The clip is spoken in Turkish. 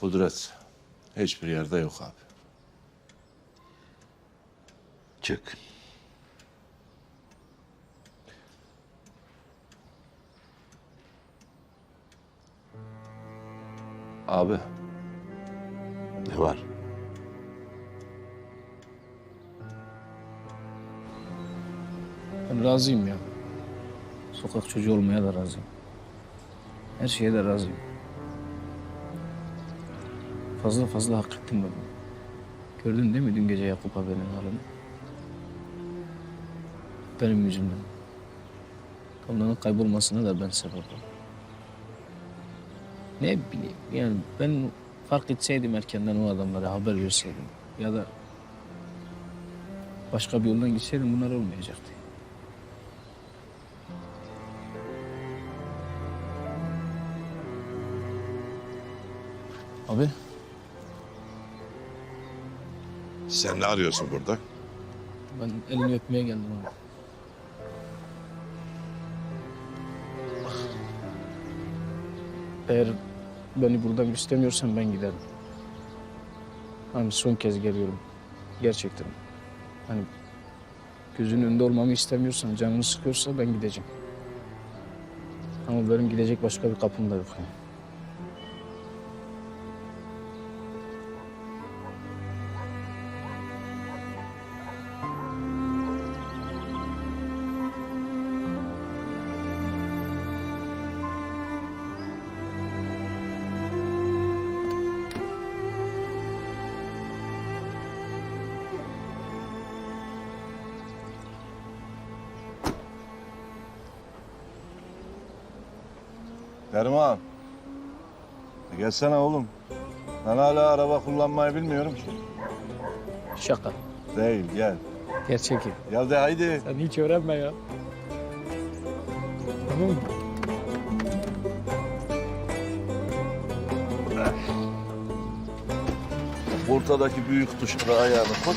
Kudret hiçbir yerde yok abi. Çık. Abi Ne var? Ben razıyım ya. Sokak çocuğu olmaya da razıyım. Her şeye de razıyım. Fazla fazla hak ettim ben. Gördün değil mi dün gece Yakup abinin halini? Benim yüzümden. Onların kaybolmasına da ben sebep oldum. Ne bileyim yani ben fark etseydim erkenden o adamlara haber verseydim ya da başka bir yoldan gitseydim bunlar olmayacaktı. Abi Sen ne arıyorsun burada? ben elini öpmeye geldim abi. Eğer beni buradan istemiyorsan ben giderim. Hani son kez geliyorum. Gerçekten. Hani gözünün önünde olmamı istemiyorsan, canını sıkıyorsa ben gideceğim. Ama benim gidecek başka bir kapım da yok. Yani. Derman. e Gelsene oğlum. Ben hala araba kullanmayı bilmiyorum ki. Şaka. Değil gel. Gerçek. Gel de haydi. Sen hiç öğrenme ya. Tamam mı? Ortadaki büyük tuşlara ayağını koy.